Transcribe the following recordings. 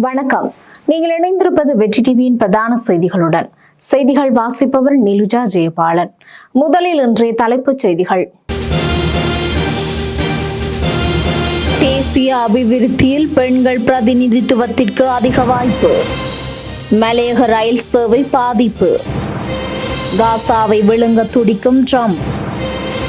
வணக்கம். நீங்கள் இணைந்திருப்பது வெற்றி டிவியின் பிரதான செய்திகளுடன். செய்திகள் வாசிப்பவர் நிலுஜா ஜெயபாலன். முதலில் இன்றைய தலைப்புச் செய்திகள். தேசிய அபிவிருத்தியில் பெண்கள் பிரதிநிதித்துவத்திற்கு அதிக வாய்ப்பு. மலையக ரயில் சேவை பாதிப்பு. காசாவை விழுங்க துடிக்கும் ட்ரம்ப்.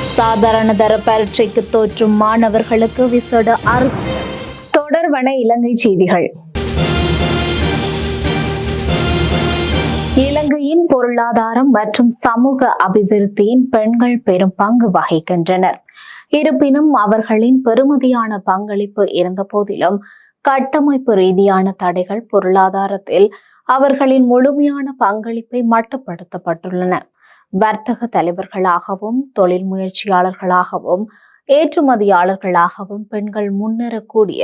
சாதாரண தர பரீட்சைக்கு தோற்றும் மாணவர்களுக்கு விசேட அறு தொடர்வன இலங்கை செய்திகள். நாட்டின் பொருளாதாரம் மற்றும் சமூக அபிவிருத்தியின் பெண்கள் பெரும் பங்கு வகிக்கின்றனர். இருப்பினும் அவர்களின் பெருமதியான பங்களிப்பு இருந்த போதிலும் கட்டமைப்பு ரீதியான தடைகள் பொருளாதாரத்தில் அவர்களின் முழுமையான பங்களிப்பை மட்டுப்படுத்தப்பட்டுள்ளன. வர்த்தக தலைவர்களாகவும் தொழில் முயற்சியாளர்களாகவும் ஏற்றுமதியாளர்களாகவும் பெண்கள் முன்னேறக்கூடிய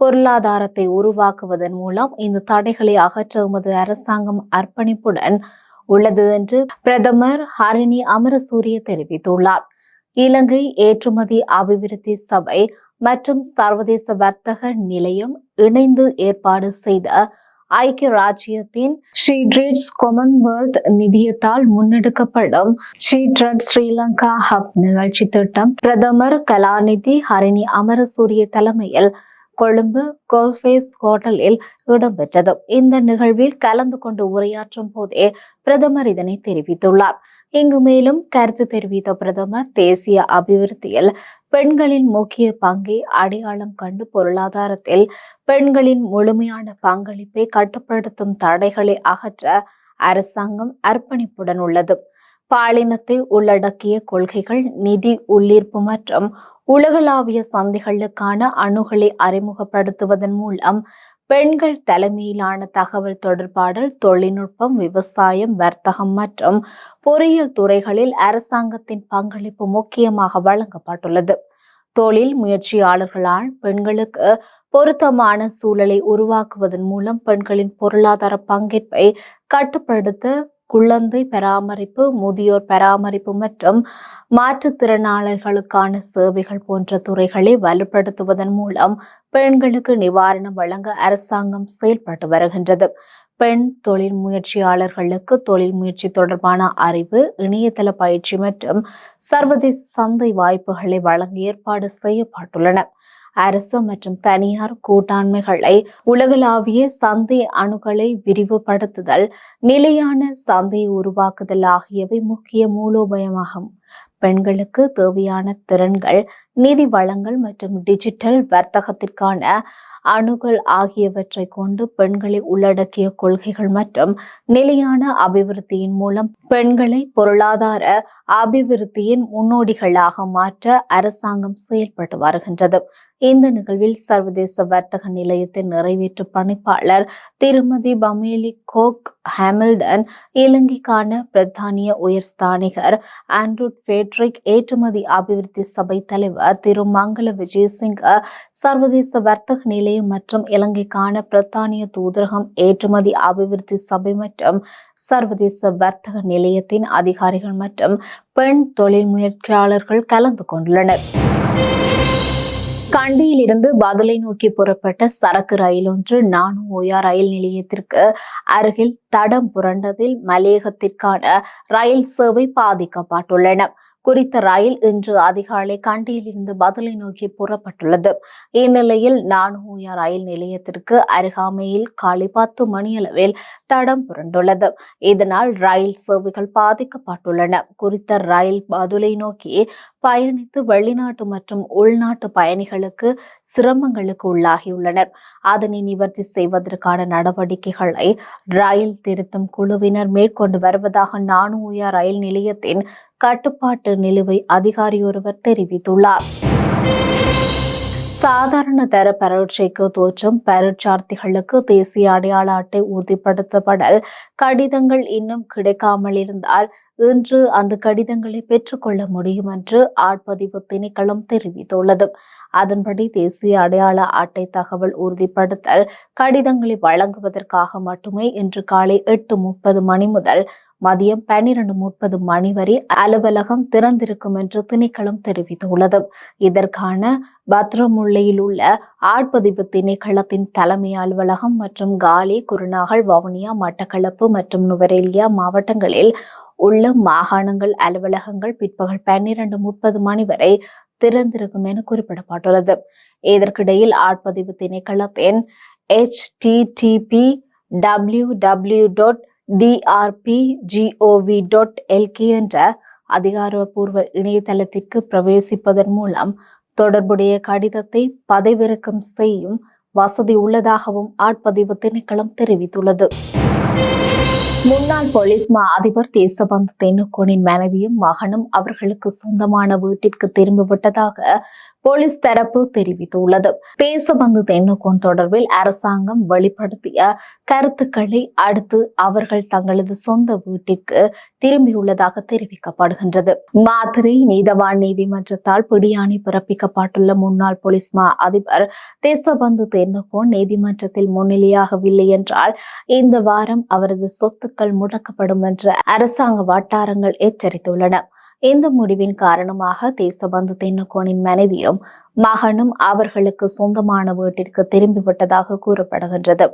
பொருளாதாரத்தை உருவாக்குவதன் மூலம் இந்த தடைகளை அகற்ற உமது அரசாங்கம் அர்ப்பணிப்புடன் உள்ளது என்று பிரதமர் ஹரிணி அமரசூரிய தெரிவித்துள்ளார். இலங்கை ஏற்றுமதி அபிவிருத்தி சபை மற்றும் சர்வதேச வர்த்தக நிலையம் இணைந்து ஏற்பாடு செய்த ஐக்கிய ராஜ்யத்தின் ஷீட்ரிட்ஸ் கொமன்வெல்த் நிதியத்தால் முன்னெடுக்கப்படும் ஷீட்ரட் ஸ்ரீலங்கா ஹப் நிகழ்ச்சி திட்டம் பிரதமர் கலாநிதி ஹரிணி அமரசூரிய தலைமையில் கொழும்பு கோல்ஃபேஸ் ஹோட்டலில் இடம்பெற்றது இந்த நிகழ்வில் கலந்து கொண்டு உரையாற்றும் போதே பிரதமர் இதனை தெரிவித்துள்ளார். இங்கு மேலும் கருத்து தெரிவித்த பிரதமர் தேசிய அபிவிருத்தியில் பெண்களின் முக்கிய பங்கை அடையாளம் கண்டு பொருளாதாரத்தில் பெண்களின் முழுமையான பங்களிப்பை கட்டுப்படுத்தும் தடைகளை அகற்ற அரசாங்கம் அர்ப்பணிப்புடன் உள்ளது. பாலினத்தை உள்ளடக்கிய கொள்கைகள் நிதி உள்ளீர்ப்பு மற்றும் உலகளாவிய சந்தைகளுக்கான அணுகலை அறிமுகப்படுத்துவதன் மூலம் பெண்கள் தலைமையிலான தகவல் தொடர்பாடல் தொழில்நுட்பம் விவசாயம் வர்த்தகம் மற்றும் பொறியியல் துறைகளில் அரசாங்கத்தின் பங்களிப்பு முக்கியமாக வழங்கப்பட்டுள்ளது. தொழில் முயற்சியாளர்களால் பெண்களுக்கு பொருத்தமான சூழலை உருவாக்குவதன் மூலம் பெண்களின் பொருளாதார பங்கேற்பை கட்டுப்படுத்த குழந்தை பராமரிப்பு முதியோர் பராமரிப்பு மற்றும் மாற்றுத்திறனாளிகளுக்கான சேவைகள் போன்ற துறைகளை வலுப்படுத்துவதன் மூலம் பெண்களுக்கு நிவாரணம் வழங்க அரசாங்கம் செயல்பட்டு வருகின்றது. பெண் தொழில் முயற்சியாளர்களுக்கு தொழில் முயற்சி தொடர்பான அறிவு இணையதள பயிற்சி மற்றும் சர்வதேச சந்தை வாய்ப்புகளை வழங்க ஏற்பாடு செய்யப்பட்டுள்ளன. அரசு மற்றும் தனியார் கூட்டாண்மைகளை உலகளாவிய சந்தை அணுகலை விரிவுபடுத்துதல் நிலையான சந்தை உருவாக்குதல் ஆகியவை முக்கிய மூலோபயமாகும். பெண்களுக்கு தேவையான திறன்கள் நிதி வளங்கள் மற்றும் டிஜிட்டல் வர்த்தகத்திற்கான அணுகல் ஆகியவற்றை கொண்டு பெண்களை உள்ளடக்கிய கொள்கைகள் மற்றும் நிலையான அபிவிருத்தியின் மூலம் பெண்களை பொருளாதார அபிவிருத்தியின் முன்னோடிகளாக மாற்ற அரசாங்கம் செயல்பட்டு வருகின்றது. இந்த நிகழ்வில் சர்வதேச வர்த்தக நிலையத்தின் நிறைவேற்று பணிப்பாளர் திருமதி பமேலி கோக் ஹாமில்டன் இலங்கைக்கான பிரித்தானிய உயர் ஸ்தானிகர் ஆண்ட்ரூட் ஃபேட்ரிக் ஏற்றுமதி அபிவிருத்தி சபை தலைவர் திரு மங்கள விஜயசிங்க சர்வதேச வர்த்தக நிலையம் மற்றும் இலங்கைக்கான பிரித்தானிய தூதரகம் ஏற்றுமதி அபிவிருத்தி சபை மற்றும் சர்வதேச வர்த்தக நிலையத்தின் அதிகாரிகள் மற்றும் பெண் தொழில் முயற்சியாளர்கள் கலந்து கொண்டுள்ளனர். கண்டியிலிருந்து பதிலை பதுளை நோக்கி புறப்பட்ட சரக்கு ரயில் ஒன்று நானு ஓயா ரயில் நிலையத்திற்கு அருகில் தடம் புரண்டதில் மலையகத்திற்கான ரயில் சேவை பாதிக்கப்பட்டுள்ளன. குறித்த ரயில் இன்று அதிகாலை கண்டியிலிருந்து பதிலை நோக்கி புறப்பட்டுள்ளது. இந்நிலையில் நானுயா ரயில் நிலையத்திற்கு அருகாமையில் காலை பத்து மணியளவில் தடம் புரண்டுள்ளது. இதனால் ரயில் சேவைகள் பாதிக்கப்பட்டுள்ளன. குறித்த ரயில் பதுளை நோக்கி பயணித்து வெளிநாட்டு மற்றும் உள்நாட்டு பயணிகளுக்கு சிரமங்களுக்கு உள்ளாகியுள்ளனர். அதனை நிவர்த்தி செய்வதற்கான நடவடிக்கைகளை ரயில் திருத்தும் குழுவினர் மேற்கொண்டு வருவதாக நானுயா ரயில் நிலையத்தின் கட்டுப்பாட்டு நிலுவை அதிகாரியொருவர் தெரிவித்துள்ளார். சாதாரண தர பரீட்சைக்கு தோற்றும் பரீட்சார்த்திகளுக்கு தேசிய அடையாள அட்டை உறுதிப்படுத்தப்படல். கடிதங்கள் இன்னும் கிடைக்காமல் இருந்தால் இன்று அந்த கடிதங்களை பெற்றுக்கொள்ள முடியும் என்று ஆட்பதிவு திணைக்களம் தெரிவித்துள்ளது. அதன்படி தேசிய அடையாள அட்டை தகவல் உறுதிப்படுத்தல் கடிதங்களை வழங்குவதற்காக மட்டுமே இன்று காலை எட்டு முப்பது மணி முதல் மதியம் பன்னிரண்டு முப்பது மணி வரை அலுவலகம் திறந்திருக்கும் என்று திணைக்களம் தெரிவித்துள்ளது. இதற்கான பத்ரமுல்லையில் உள்ள ஆட்பதிவு திணைக்களத்தின் தலைமை அலுவலகம் மற்றும் காலி குருநாகல் வவுனியா மட்டக்களப்பு மற்றும் நுவரேலியா மாவட்டங்களில் உள்ள மாகாணங்கள் அலுவலகங்கள் பிற்பகல் பன்னிரண்டு முப்பது மணி வரை திறந்திருக்கும் என குறிப்பிடப்பட்டுள்ளது. இதற்கிடையில் ஆட்பதிவு திணைக்களத்தின் HTTP W W dot DRP GOV dot LK என்ற அதிகாரப்பூர்வ இணையதளத்திற்கு பிரவேசிப்பதன் மூலம் தொடர்புடைய கடிதத்தை பதிவிறக்கம் செய்யும் வசதி உள்ளதாகவும் ஆட்பதிவு திணைக்களம் தெரிவித்துள்ளது. முன்னாள் போலீஸ் மா அதிபர் தேசபந்து தென்னுக்கோனின் மனைவியும் மகனும் அவர்களுக்கு சொந்தமான வீட்டிற்கு திரும்பிவிட்டதாக போலீஸ் தரப்பு தெரிவித்துள்ளது. தேசபந்து தென்னுக்கோன் தொடர்பில் அரசாங்கம் வெளிப்படுத்திய கருத்துக்களை அடுத்து அவர்கள் தங்களது சொந்த வீட்டிற்கு திரும்பியுள்ளதாக தெரிவிக்கப்படுகின்றது. மாதிரி நீதவான் நீதிமன்றத்தால் பிடியாணை பிறப்பிக்கப்பட்டுள்ள முன்னாள் போலீஸ் மா அதிபர் தேசபந்து தென்னுக்கோன் நீதிமன்றத்தில் முன்னிலையாகவில்லை என்றால் இந்த வாரம் அவரது சொத்துக்கள் முடக்கப்படும் என்று அரசாங்க வட்டாரங்கள் எச்சரித்துள்ளன. இந்த முடிவின் காரணமாக தேசபந்து தென்னக்கோனின் மனைவியும் மகனும் அவர்களுக்கு சொந்தமான வீட்டிற்கு திரும்பிவிட்டதாக கூறப்படுகின்றது.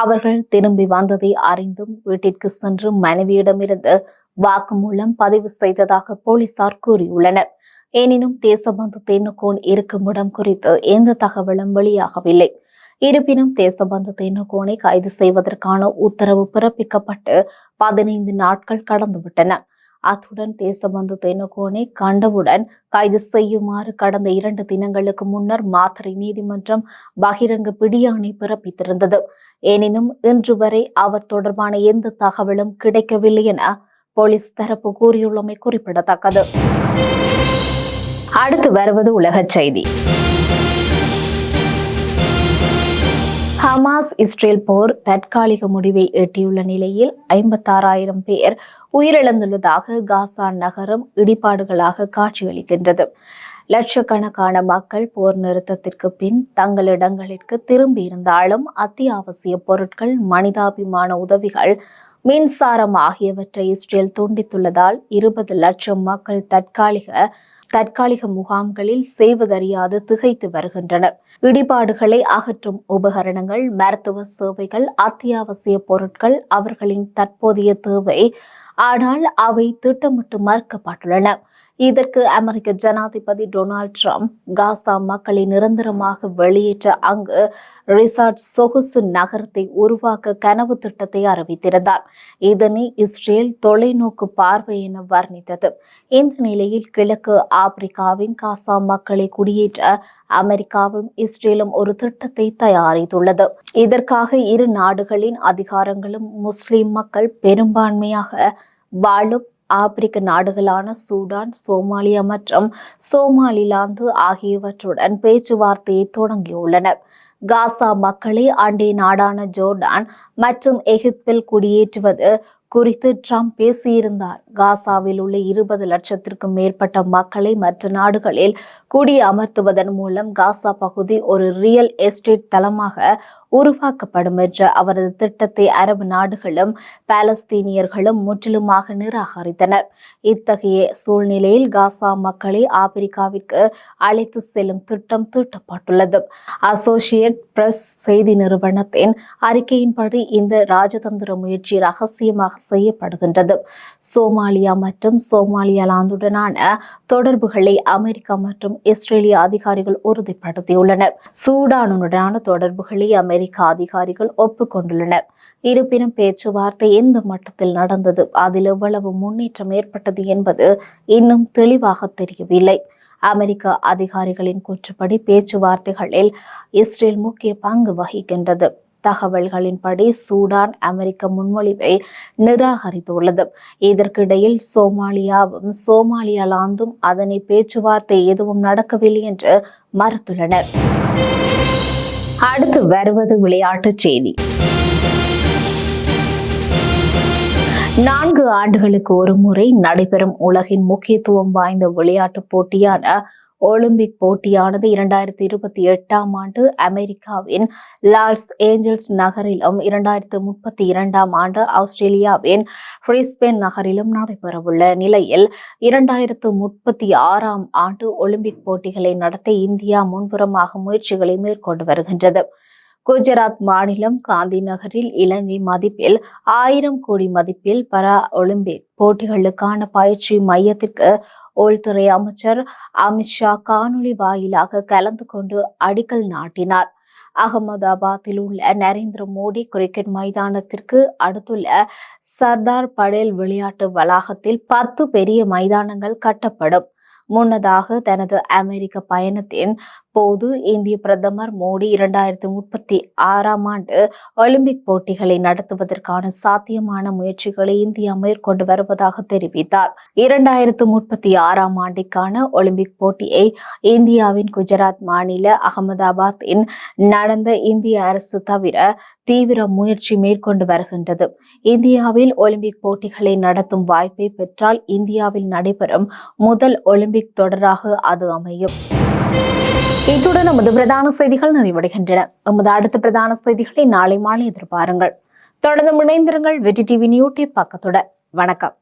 அவர்கள் திரும்பி வந்ததை அறிந்தும் வீட்டிற்கு சென்று மனைவியிடமிருந்து வாக்குமூலம் பதிவு செய்ததாக போலீசார் கூறியுள்ளனர். எனினும் தேசபந்து தென்னக்கோன் இருக்குமிடம் குறித்து எந்த தகவலும் வெளியாகவில்லை. இருப்பினும் தேசபந்து தென்னக்கோனை கைது செய்வதற்கான உத்தரவு பிறப்பிக்கப்பட்டு பதினைந்து நாட்கள் கடந்துவிட்டன. அத்துடன் தேசபந்து தென்னகோனை கண்டவுடன் கைது செய்யுமாறு கடந்த இரண்டு தினங்களுக்கு முன்னர் மாத்தறை நீதிமன்றம் பகிரங்க பிடியாணை பிறப்பித்திருந்தது. எனினும் இன்று வரை அவர் தொடர்பான எந்த தகவலும் கிடைக்கவில்லை என போலீஸ் தரப்பு கூறியுள்ளமை குறிப்பிடத்தக்கது. அடுத்து வருவது உலகச் செய்தி. ஹமாஸ் இஸ்ரேல் போர் தற்காலிக முடிவை எட்டியுள்ள நிலையில் ஐம்பத்தாறாயிரம் பேர் உயிரிழந்துள்ளதாக காசா நகரம் இடிபாடுகளாக காட்சியளிக்கின்றது. லட்சக்கணக்கான மக்கள் போர் நிறுத்தத்திற்கு பின் தங்களிடங்களிற்கு திரும்பியிருந்தாலும் அத்தியாவசிய பொருட்கள் மனிதாபிமான உதவிகள் மின்சாரம் ஆகியவற்றை இஸ்ரேல் துண்டித்துள்ளதால் இருபது லட்சம் மக்கள் தற்காலிக தற்காலிக முகாம்களில் செய்வதறியாது திகைத்து வருகின்றனர் இடிபாடுகளை அகற்றும் உபகரணங்கள் மருத்துவ சேவைகள் அத்தியாவசிய பொருட்கள் அவர்களின் தற்போதைய தேவை. ஆனால் அவை திட்டமிட்டு மறுக்கப்பட்டுள்ளன. இதற்கு அமெரிக்க ஜனாதிபதி டொனால்ட் ட்ரம்ப் காசா மக்களை நிரந்தரமாக வெளியேற்ற அங்கு ரிசார்ட் சொகுசு நகரத்தை உருவாக்க கனவு திட்டத்தை அறிவித்திருந்தார். இதனை இஸ்ரேல் தொலைநோக்கு பார்வை என வர்ணித்தது. இந்த நிலையில் கிழக்கு ஆப்பிரிக்காவின் காசா மக்களை குடியேற்ற அமெரிக்காவும் இஸ்ரேலும் ஒரு திட்டத்தை தயாரித்துள்ளது. இதற்காக இரு நாடுகளின் அதிகாரங்களும் முஸ்லிம் மக்கள் பெரும்பான்மையாக வாழும் ஆப்பிரிக்க நாடுகளான சூடான் சோமாலியா மற்றும் சோமாலிலாந்து ஆகியவற்றுடன் பேச்சுவார்த்தையை தொடங்கியுள்ளனர். காசா மக்களை அண்டை நாடான ஜோர்டான் மற்றும் எகிப்தில் குடியேற்றுவது குறித்து ட்ரம்ப் பேசியிருந்தார். காசாவில் உள்ள இருபது லட்சத்திற்கும் மேற்பட்ட மக்களை மற்ற நாடுகளில் குடியமர்த்துவதன் மூலம் காசா பகுதி ஒரு ரியல் எஸ்டேட் தளமாக உருவாக்கப்படும் என்ற அவரது திட்டத்தை அரபு நாடுகளும் பாலஸ்தீனியர்களும் முற்றிலுமாக நிராகரித்தனர். இத்தகைய சூழ்நிலையில் காசா மக்களை ஆப்பிரிக்காவிற்கு அழைத்து செல்லும் திட்டம் தீட்டப்பட்டுள்ளது. அசோசியேட் பிரஸ் செய்தி நிறுவனத்தின் அறிக்கையின்படி இந்த ராஜதந்திர முயற்சி ரகசியமாக செய்யப்படுகின்றது. சோமாலியா மற்றும் சோமாலியாலாந்துடனான தொடர்புகளை அமெரிக்கா மற்றும் இஸ்ரேலிய அதிகாரிகள் உறுதிப்படுத்தியுள்ளனர். சூடானுடனான தொடர்புகளை அமெரிக்க அதிகாரிகள் ஒப்புக்கொண்டுள்ளனர். இருப்பினும் பேச்சுவார்த்தை எந்த மட்டத்தில் நடந்தது அதில் எவ்வளவு முன்னேற்றம் ஏற்பட்டது என்பது இன்னும் தெளிவாக தெரியவில்லை. அமெரிக்க அதிகாரிகளின் கூற்றுப்படி பேச்சுவார்த்தைகளில் இஸ்ரேல் முக்கிய பங்கு வகிக்கின்றது. தகவல்களின்படி சூடான் அமெரிக்க முன்மொழிவை நிராகரித்துள்ளது. இதற்கிடையில் சோமாலியாவும் சோமாலியாலாந்தும் அதனை பேச்சுவார்த்தை எதுவும் நடக்கவில்லை என்று மறுத்துள்ளனர். அடுத்து வருவது விளையாட்டுச் செய்தி. நான்கு ஆண்டுகளுக்கு ஒரு முறை நடைபெறும் உலகின் முக்கியத்துவம் வாய்ந்த விளையாட்டுப் போட்டியான ஒலிம்பிக் போட்டியானது இரண்டாயிரத்தி இருபத்தி எட்டாம் ஆண்டு அமெரிக்காவின் லாஸ் ஏஞ்சல்ஸ் நகரிலும் இரண்டாயிரத்து முப்பத்தி இரண்டாம் ஆண்டு ஆஸ்திரேலியாவின் பிரிஸ்பேன் நகரிலும் நடைபெறவுள்ள நிலையில் இரண்டாயிரத்து முப்பத்தி ஆறாம் ஆண்டு ஒலிம்பிக் போட்டிகளை நடத்த இந்தியா முன்புறமாக முயற்சிகளை மேற்கொண்டு வருகின்றது. குஜராத் மாநிலம் காந்தி நகரில் இலங்கை மதிப்பில் ஆயிரம் கோடி மதிப்பில் பரா ஒலிம்பிக் போட்டிகளுக்கான பயிற்சி மையத்திற்கு உள்துறை அமைச்சர் அமித்ஷா காணொலி வாயிலாக கலந்து கொண்டு அடிக்கல் நாட்டினார். அகமதாபாத்தில் உள்ள நரேந்திர மோடி கிரிக்கெட் மைதானத்திற்கு அடுத்துள்ள சர்தார் படேல் விளையாட்டு வளாகத்தில் பத்து பெரிய மைதானங்கள் கட்டப்படும். முன்னதாக தனது அமெரிக்க பயணத்தின் போது இந்திய பிரதமர் மோடி இரண்டாயிரத்தி முப்பத்தி ஆறாம் ஆண்டு ஒலிம்பிக் போட்டிகளை நடத்துவதற்கான சாத்தியமான முயற்சிகளை இந்தியா மேற்கொண்டு வருவதாக தெரிவித்தார். இரண்டாயிரத்து முப்பத்தி ஆறாம் ஆண்டிற்கான ஒலிம்பிக் போட்டியை இந்தியாவின் குஜராத் மாநில அகமதாபாத்தின் நடந்த இந்திய அரசு தவிர தீவிர முயற்சி மேற்கொண்டு வருகின்றது. இந்தியாவில் ஒலிம்பிக் போட்டிகளை நடத்தும் வாய்ப்பை பெற்றால் இந்தியாவில் நடைபெறும் முதல் ஒலிம்பிக் கேள்வித் தொடராக அது அமையும். இத்துடன் நமது பிரதான செய்திகள் நிறைவடைகின்றன. நமது அடுத்த பிரதான செய்திகளை நாளை மாலை எதிர்பாருங்கள். தொடர்ந்து இணைந்திருங்கள் வெற்றி டிவி நியூ டியூப் பக்கத்துடன். வணக்கம்.